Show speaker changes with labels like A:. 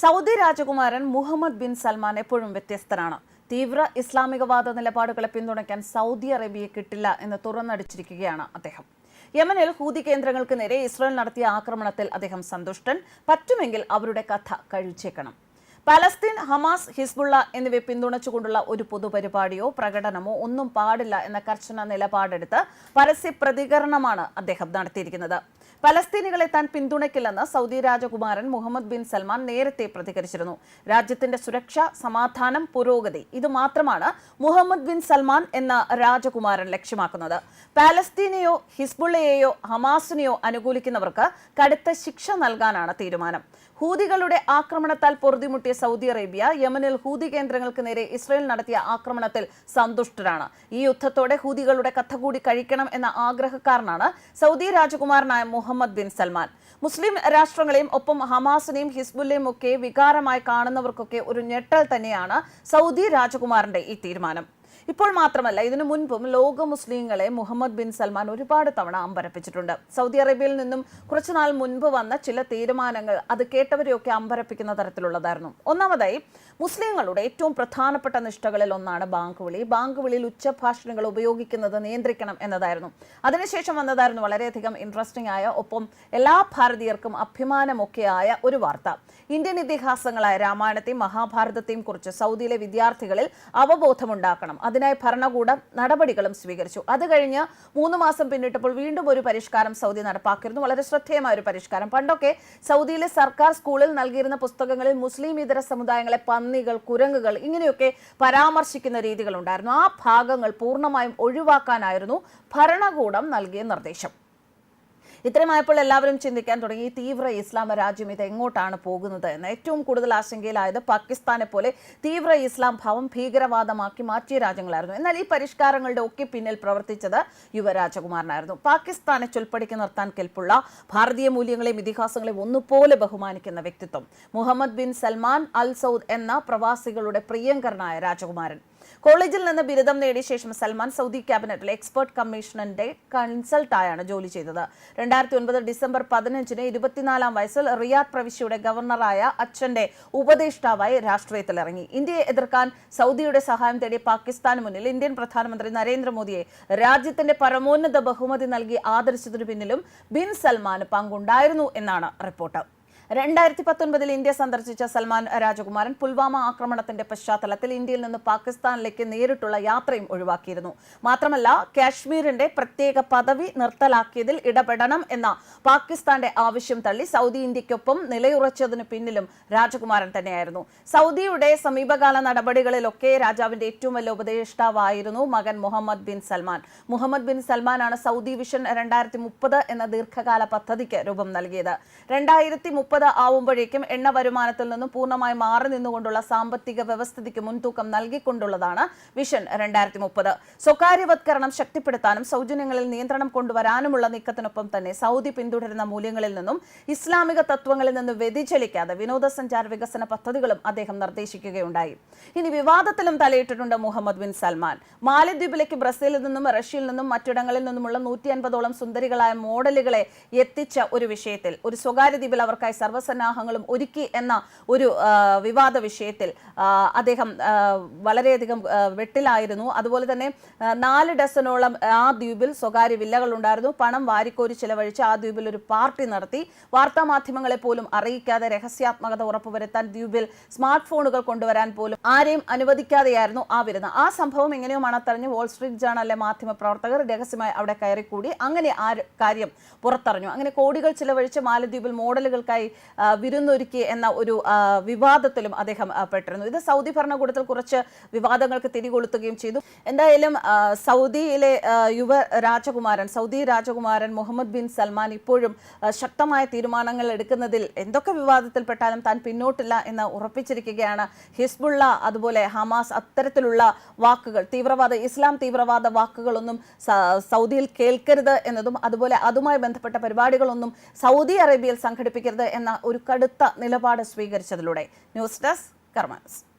A: Saudi രാജകുമാരൻ Muhammad bin Salman എപ്പോഴും വ്യത്യസ്തനാണ്. തീവ്ര ഇസ്ലാമികവാദ നിലപാടുകളെ പിന്തുണയ്ക്കാൻ സൗദി അറേബ്യയെ കിട്ടില്ല എന്ന് തുറന്നടിച്ചിരിക്കുകയാണ് അദ്ദേഹം. യമനിൽ ഹൂതി കേന്ദ്രങ്ങൾക്ക് നേരെ ഇസ്രായേൽ നടത്തിയ ആക്രമണത്തിൽ അദ്ദേഹം സന്തുഷ്ടൻ. പറ്റുമെങ്കിൽ അവരുടെ കഥ കഴിച്ചേക്കണം. പലസ്തീൻ ഹമാസ് ഹിസ്ബുള്ള എന്നിവയെ പിന്തുണച്ചുകൊണ്ടുള്ള ഒരു പൊതുപരിപാടിയോ പ്രകടനമോ ഒന്നും പാടില്ല എന്ന കർശന നിലപാടെടുത്ത് പരസ്യ പ്രതികരണമാണ് അദ്ദേഹം നടത്തിയിരിക്കുന്നത്. പലസ്തീനികളെ താൻ പിന്തുണയ്ക്കില്ലെന്ന് സൗദി രാജകുമാരൻ മുഹമ്മദ് ബിൻ സൽമാൻ നേരത്തെ പ്രതികരിച്ചിരുന്നു. രാജ്യത്തിന്റെ സുരക്ഷ സമാധാനം പുരോഗതി ഇത് മാത്രമാണ് മുഹമ്മദ് ബിൻ സൽമാൻ എന്ന രാജകുമാരൻ ലക്ഷ്യമാക്കുന്നത്. പാലസ്തീനെയോ ഹിസ്ബുള്ളയെയോ ഹമാസിനെയോ അനുകൂലിക്കുന്നവർക്ക് കടുത്ത ശിക്ഷ നൽകാനാണ് തീരുമാനം. ഹൂതികളുടെ ആക്രമണത്താൽ പൊറുതിമുട്ടിയ സൗദി അറേബ്യ യമനിൽ ഹൂതി കേന്ദ്രങ്ങൾക്ക് നേരെ ഇസ്രയേൽ നടത്തിയ ആക്രമണത്തിൽ സന്തുഷ്ടരാണ്. ഈ യുദ്ധത്തോടെ ഹൂതികളുടെ കഥ കൂടി കഴിക്കണം എന്ന ആഗ്രഹക്കാരനാണ് സൗദി രാജകുമാരനായ മുഹമ്മദ് ബിൻ സൽമാൻ. മുസ്ലിം രാഷ്ട്രങ്ങളെയും ഒപ്പം ഹമാസിനെയും ഹിസ്ബുല്ലയും ഒക്കെ വികാരമായി കാണുന്നവർക്കൊക്കെ ഒരു ഞെട്ടൽ തന്നെയാണ് സൗദി രാജകുമാരന്റെ ഈ തീരുമാനം. ഇപ്പോൾ മാത്രമല്ല ഇതിനു മുൻപും ലോക മുസ്ലിങ്ങളെ മുഹമ്മദ് ബിൻ സൽമാൻ ഒരുപാട് തവണ അമ്പരപ്പിച്ചിട്ടുണ്ട്. സൗദി അറേബ്യയിൽ നിന്നും കുറച്ചുനാൾ മുൻപ് വന്ന ചില തീരുമാനങ്ങൾ അത് കേട്ടവരെയൊക്കെ അമ്പരപ്പിക്കുന്ന തരത്തിലുള്ളതായിരുന്നു. ഒന്നാമതായി മുസ്ലിങ്ങളുടെ ഏറ്റവും പ്രധാനപ്പെട്ട നിഷ്ഠകളിൽ ഒന്നാണ് ബാങ്ക് വിളി ബാങ്ക് വിളിയിൽ ഉച്ചഭാഷണങ്ങൾ ഉപയോഗിക്കുന്നത് നിയന്ത്രിക്കണം എന്നതായിരുന്നു. അതിനുശേഷം വന്നതായിരുന്നു വളരെയധികം ഇൻട്രസ്റ്റിംഗ് ആയ ഒപ്പം എല്ലാ ഭാരതീയർക്കും അഭിമാനമൊക്കെയായ ഒരു വാർത്ത. ഇന്ത്യൻ ഇതിഹാസങ്ങളായ രാമായണത്തെയും മഹാഭാരതത്തെയും കുറിച്ച് സൗദിയിലെ വിദ്യാർത്ഥികളിൽ അവബോധമുണ്ടാക്കണം. അതിനായി ഭരണകൂടം നടപടികളും സ്വീകരിച്ചു. അത് കഴിഞ്ഞ് മൂന്ന് മാസം പിന്നിട്ടപ്പോൾ വീണ്ടും ഒരു പരിഷ്കാരം സൗദി നടപ്പാക്കിയിരുന്നു. വളരെ ശ്രദ്ധേയമായ ഒരു പരിഷ്കാരം. പണ്ടൊക്കെ സൗദിയിലെ സർക്കാർ സ്കൂളിൽ നൽകിയിരുന്ന പുസ്തകങ്ങളിൽ മുസ്ലിം ഇതര സമുദായങ്ങളെ പന്നികൾ കുരങ്ങുകൾ ഇങ്ങനെയൊക്കെ പരാമർശിക്കുന്ന രീതികളുണ്ടായിരുന്നു. ആ ഭാഗങ്ങൾ പൂർണമായും ഒഴിവാക്കാനായിരുന്നു ഭരണകൂടം നൽകിയ നിർദ്ദേശം. ഇത്രയുമായപ്പോൾ എല്ലാവരും ചിന്തിക്കാൻ തുടങ്ങി. തീവ്ര ഇസ്ലാമ രാജ്യം ഇത് എങ്ങോട്ടാണ് പോകുന്നത് എന്ന്. ഏറ്റവും കൂടുതൽ ആശങ്കയിലായത് പാകിസ്ഥാനെ പോലെ തീവ്ര ഇസ്ലാം ഭാവം ഭീകരവാദമാക്കി മാറ്റിയ രാജ്യങ്ങളായിരുന്നു. എന്നാൽ ഈ പരിഷ്കാരങ്ങളുടെ ഒക്കെ പിന്നിൽ പ്രവർത്തിച്ചത് യുവരാജകുമാരനായിരുന്നു. പാകിസ്ഥാനെ ചൊൽപ്പടിക്ക് നിർത്താൻ കെൽപ്പുള്ള ഭാരതീയ മൂല്യങ്ങളെയും ഇതിഹാസങ്ങളെയും ഒന്നുപോലെ ബഹുമാനിക്കുന്ന വ്യക്തിത്വം Muhammad bin Salman al Saud എന്ന പ്രവാസികളുടെ പ്രിയങ്കരനായ രാജകുമാരൻ. കോളേജിൽ നിന്ന് ബിരുദം നേടിയ ശേഷം സൽമാൻ സൗദി ക്യാബിനറ്റിൽ എക്സ്പെർട്ട് കമ്മീഷണറിന്റെ കൺസൾട്ടായാണ് ജോലി ചെയ്തത്. രണ്ടായിരത്തി ഒൻപത് ഡിസംബർ പതിനഞ്ചിന് ഇരുപത്തിനാലാം വയസ്സിൽ റിയാദ് പ്രവിശ്യയുടെ ഗവർണറായ അച്ഛന്റെ ഉപദേഷ്ടാവായി രാഷ്ട്രീയത്തിലിറങ്ങി. ഇന്ത്യയെ എതിർക്കാൻ സൗദിയുടെ സഹായം തേടിയ പാകിസ്ഥാന് മുന്നിൽ ഇന്ത്യൻ പ്രധാനമന്ത്രി നരേന്ദ്രമോദിയെ രാജ്യത്തിന്റെ പരമോന്നത ബഹുമതി നൽകി ആദരിച്ചതിനു പിന്നിലും ബിൻ സൽമാന് പങ്കുണ്ടായിരുന്നു എന്നാണ് റിപ്പോർട്ട്. രണ്ടായിരത്തി പത്തൊൻപതിൽ ഇന്ത്യ സന്ദർശിച്ച സൽമാൻ രാജകുമാരൻ പുൽവാമ ആക്രമണത്തിന്റെ പശ്ചാത്തലത്തിൽ ഇന്ത്യയിൽ നിന്ന് പാകിസ്ഥാനിലേക്ക് നേരിട്ടുള്ള യാത്രയും ഒഴിവാക്കിയിരുന്നു. മാത്രമല്ല കാശ്മീരിന്റെ പ്രത്യേക പദവി നിർത്തലാക്കിയതിൽ ഇടപെടണം എന്ന പാകിസ്ഥാന്റെ ആവശ്യം തള്ളി സൗദി ഇന്ത്യക്കൊപ്പം നിലയുറച്ചതിന് പിന്നിലും രാജകുമാരൻ തന്നെയായിരുന്നു. സൗദിയുടെ സമീപകാല നടപടികളിലൊക്കെ രാജാവിന്റെ ഏറ്റവും വലിയ ഉപദേഷ്ടാവായിരുന്നു മകൻ Muhammad bin Salman. Muhammad bin സൽമാനാണ് Saudi vision രണ്ടായിരത്തി മുപ്പത് എന്ന ദീർഘകാല പദ്ധതിക്ക് രൂപം നൽകിയത്. രണ്ടായിരത്തി മുപ്പത് ആവുമ്പോഴേക്കും എണ്ണ വരുമാനത്തിൽ നിന്നും പൂർണമായി മാറി നിന്നുകൊണ്ടുള്ള സാമ്പത്തിക വ്യവസ്ഥിതിക്ക് മുൻതൂക്കം നൽകിക്കൊണ്ടുള്ളതാണ് വിഷൻ രണ്ടായിരത്തി മുപ്പത് സ്വകാര്യവത്കരണം ശക്തിപ്പെടുത്താനും സൗജന്യങ്ങളിൽ നിയന്ത്രണം കൊണ്ടുവരാനുമുള്ള നീക്കത്തിനൊപ്പം തന്നെ സൗദി പിന്തുടരുന്ന മൂല്യങ്ങളിൽ നിന്നും ഇസ്ലാമിക തത്വങ്ങളിൽ നിന്നും വ്യതിചലിക്കാതെ വിനോദസഞ്ചാര വികസന പദ്ധതികളും അദ്ദേഹം നിർദ്ദേശിക്കുകയുണ്ടായി. ഇനി വിവാദത്തിലും തലയിട്ടിട്ടുണ്ട് മുഹമ്മദ് ബിൻ സൽമാൻ. മാലദ്വീപിലേക്ക് ബ്രസീലിൽ നിന്നും റഷ്യയിൽ നിന്നും മറ്റിടങ്ങളിൽ നിന്നുമുള്ള നൂറ്റി അൻപതോളം സുന്ദരികളായ മോഡലുകളെ എത്തിച്ച ഒരു വിഷയത്തിൽ ഒരു സ്വകാര്യ ദ്വീപിൽ അവർക്കായി സർവസന്നാഹങ്ങളും ഒരുക്കി എന്ന ഒരു വിവാദ വിഷയത്തിൽ അദ്ദേഹം വളരെയധികം വെട്ടിലായിരുന്നു. അതുപോലെ തന്നെ നാല് ഡസനോളം ആ ദ്വീപിൽ സ്വകാര്യ വില്ലകൾ ഉണ്ടായിരുന്നു പണം വാരിക്കോരി ചിലവഴിച്ച് ആ ദ്വീപിൽ ഒരു പാർട്ടി നടത്തി. വാർത്താ മാധ്യമങ്ങളെ പോലും അറിയിക്കാതെ രഹസ്യാത്മകത ഉറപ്പുവരുത്താൻ ദ്വീപിൽ സ്മാർട്ട് ഫോണുകൾ കൊണ്ടുവരാൻ പോലും ആരെയും അനുവദിക്കാതെയായിരുന്നു ആ വിരുന്ന്. ആ സംഭവം എങ്ങനെയോ മണത്തറിഞ്ഞ് വാൾസ്ട്രീറ്റ് ജേണലിലെ മാധ്യമ പ്രവർത്തകർ രഹസ്യമായി അവിടെ കയറിക്കൂടി? അങ്ങനെ ആ കാര്യം പുറത്തറിഞ്ഞു. അങ്ങനെ കോടികൾ ചിലവഴിച്ച് മാലദ്വീപിൽ മോഡലുകൾക്കായി വിരുന്നൊരുക്കി എന്ന ഒരു വിവാദത്തിലും അദ്ദേഹം പെട്ടിരുന്നു. ഇത് സൗദി ഭരണകൂടത്തിൽ കുറച്ച് വിവാദങ്ങൾക്ക് തിരികൊളുത്തുകയും ചെയ്തു. എന്തായാലും സൗദിയിലെ യുവ രാജകുമാരൻ സൗദി രാജകുമാരൻ മുഹമ്മദ് ബിൻ സൽമാൻ ഇപ്പോഴും ശക്തമായ തീരുമാനങ്ങൾ എടുക്കുന്നതിൽ എന്തൊക്കെ വിവാദത്തിൽപ്പെട്ടാലും താൻ പിന്നോട്ടില്ല എന്ന് ഉറപ്പിച്ചിരിക്കുകയാണ് ഹിസ്ബുള്ള. അതുപോലെ ഹമാസ് അത്തരത്തിലുള്ള വാക്കുകൾ തീവ്രവാദ ഇസ്ലാം തീവ്രവാദ വാക്കുകളൊന്നും സൗദിയിൽ കേൾക്കരുത് എന്നതും അതുപോലെ അതുമായി ബന്ധപ്പെട്ട പരിപാടികളൊന്നും സൗദി അറേബ്യയിൽ സംഘടിപ്പിക്കരുത് എന്ന ഒരു കടുത്ത നിലപാട് സ്വീകരിച്ചതിലൂടെ ന്യൂസ് ഡെസ്ക് കർമാനസ്